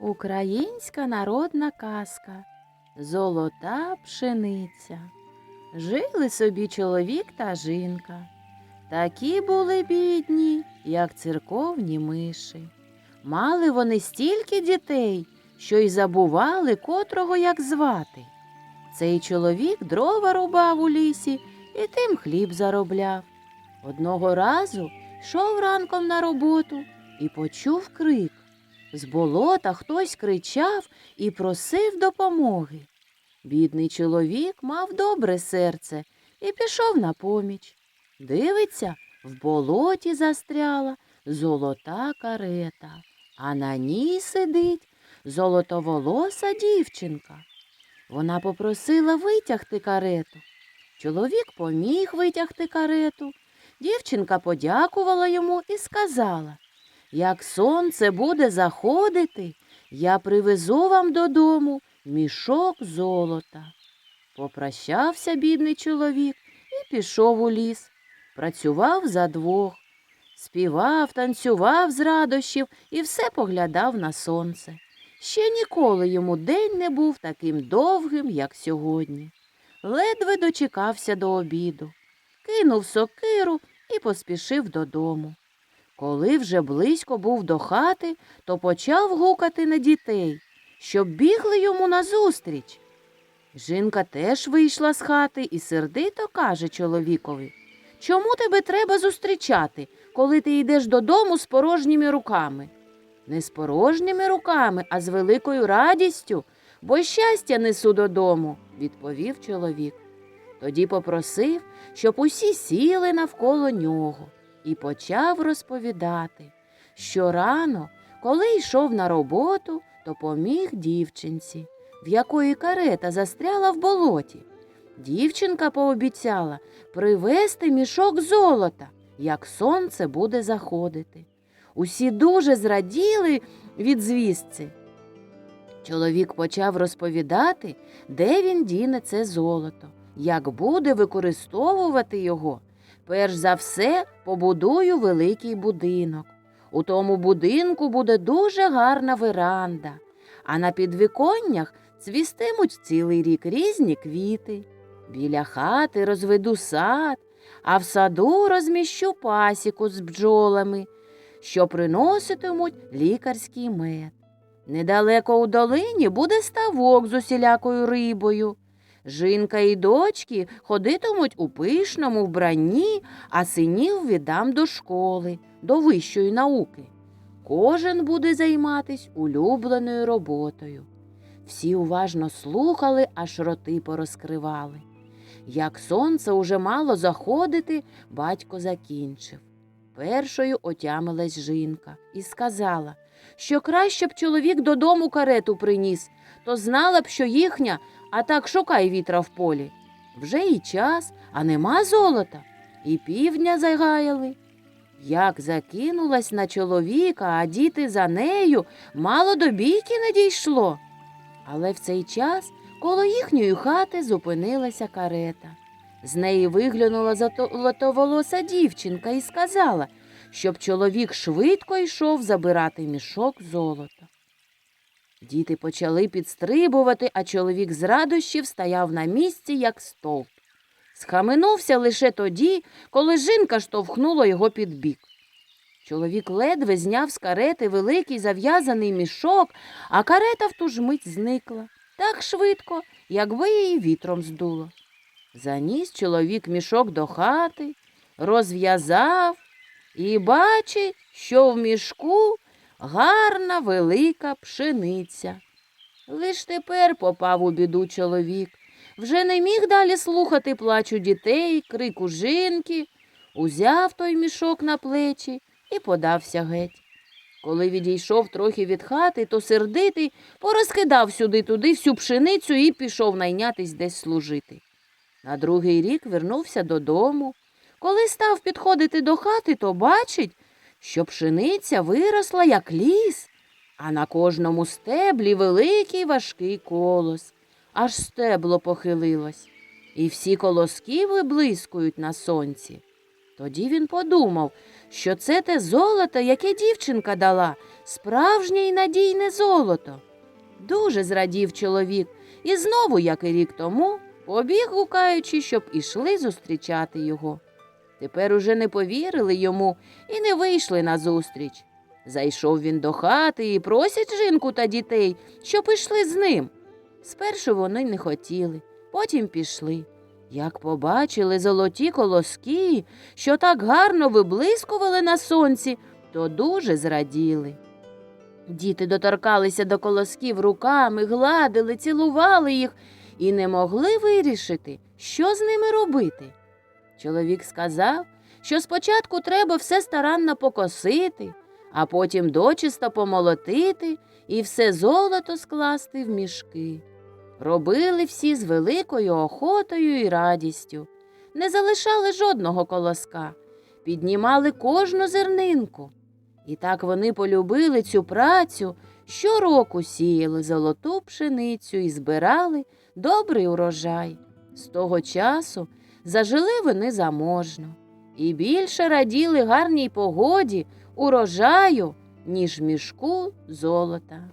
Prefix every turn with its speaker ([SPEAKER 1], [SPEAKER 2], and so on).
[SPEAKER 1] Українська народна казка Золота пшениця. Жили собі чоловік та жінка. Такі були бідні, як церковні миші. Мали вони стільки дітей, що й забували котрого як звати. Цей чоловік дрова рубав у лісі і тим хліб заробляв. Одного разу йшов ранком на роботу і почув крик. З болота хтось кричав і просив допомоги. Бідний чоловік мав добре серце і пішов на поміч. Дивиться, в болоті застряла золота карета, а на ній сидить золотоволоса дівчинка. Вона попросила витягти карету. Чоловік поміг витягти карету. Дівчинка подякувала йому і сказала як сонце буде заходити, я привезу вам додому мішок золота. Попрощався бідний чоловік і пішов у ліс. Працював за двох, співав, танцював з радощів і все поглядав на сонце. Ще ніколи йому день не був таким довгим, як сьогодні. Ледве дочекався до обіду, кинув сокиру і поспішив додому. Коли вже близько був до хати, то почав гукати на дітей, щоб бігли йому назустріч. Жінка теж вийшла з хати і сердито каже чоловікові Чому тебе треба зустрічати, коли ти йдеш додому з порожніми руками? Не з порожніми руками, а з великою радістю, бо щастя несу додому, відповів чоловік. Тоді попросив, щоб усі сіли навколо нього і почав розповідати, що рано, коли йшов на роботу, то поміг дівчинці, в якої карета застряла в болоті. Дівчинка пообіцяла привезти мішок золота, як сонце буде заходити. Усі дуже зраділи від звістці. Чоловік почав розповідати, де він діне це золото, як буде використовувати його. Перш за все побудую великий будинок. У тому будинку буде дуже гарна веранда, а на підвіконнях цвістимуть цілий рік різні квіти. Біля хати розведу сад, а в саду розміщу пасіку з бджолами, що приноситимуть лікарський мед. Недалеко у долині буде ставок з усілякою рибою. Жінка і дочки ходитимуть у пишному вбранні, а синів віддам до школи, до вищої науки. Кожен буде займатись улюбленою роботою. Всі уважно слухали, аж роти порозкривали. Як сонце уже мало заходити, батько закінчив. Першою отямилась жінка і сказала, що краще б чоловік додому карету приніс, то знала б, що їхня, а так шукай вітра в полі. Вже і час, а нема золота, і півдня загаяли. Як закинулась на чоловіка, а діти за нею, мало до бійки не дійшло. Але в цей час коло їхньої хати зупинилася карета. З неї виглянула золотоволоса дівчинка і сказала, щоб чоловік швидко йшов забирати мішок золота. Діти почали підстрибувати, а чоловік з радощів стояв на місці, як стовп. Схаменувся лише тоді, коли жінка штовхнула його під бік. Чоловік ледве зняв з карети великий зав'язаний мішок, а карета в ту ж мить зникла так швидко, якби її вітром здуло. Заніс чоловік мішок до хати, розв'язав і бачить, що в мішку гарна велика пшениця. Лиш тепер попав у біду чоловік. Вже не міг далі слухати плачу дітей, крику жінки, узяв той мішок на плечі і подався геть. Коли відійшов трохи від хати, то сердитий порозкидав сюди туди всю пшеницю і пішов найнятись десь служити. На другий рік вернувся додому. Коли став підходити до хати, то бачить, що пшениця виросла, як ліс, а на кожному стеблі великий важкий колос, аж стебло похилилось, і всі колоски виблискують на сонці. Тоді він подумав, що це те золото, яке дівчинка дала, справжнє і надійне золото. Дуже зрадів чоловік і знову, як і рік тому, побіг гукаючи, щоб ішли зустрічати його. Тепер уже не повірили йому і не вийшли назустріч. Зайшов він до хати і просять жінку та дітей, щоб ішли з ним. Спершу вони не хотіли, потім пішли. Як побачили золоті колоски, що так гарно виблискували на сонці, то дуже зраділи. Діти доторкалися до колосків руками, гладили, цілували їх і не могли вирішити, що з ними робити. Чоловік сказав, що спочатку треба все старанно покосити, а потім дочисто помолотити і все золото скласти в мішки. Робили всі з великою охотою і радістю, не залишали жодного колоска, піднімали кожну зернинку. І так вони полюбили цю працю, щороку сіяли золоту пшеницю і збирали добрий урожай. З того часу зажили вони заможно і більше раділи гарній погоді, урожаю, ніж мішку золота.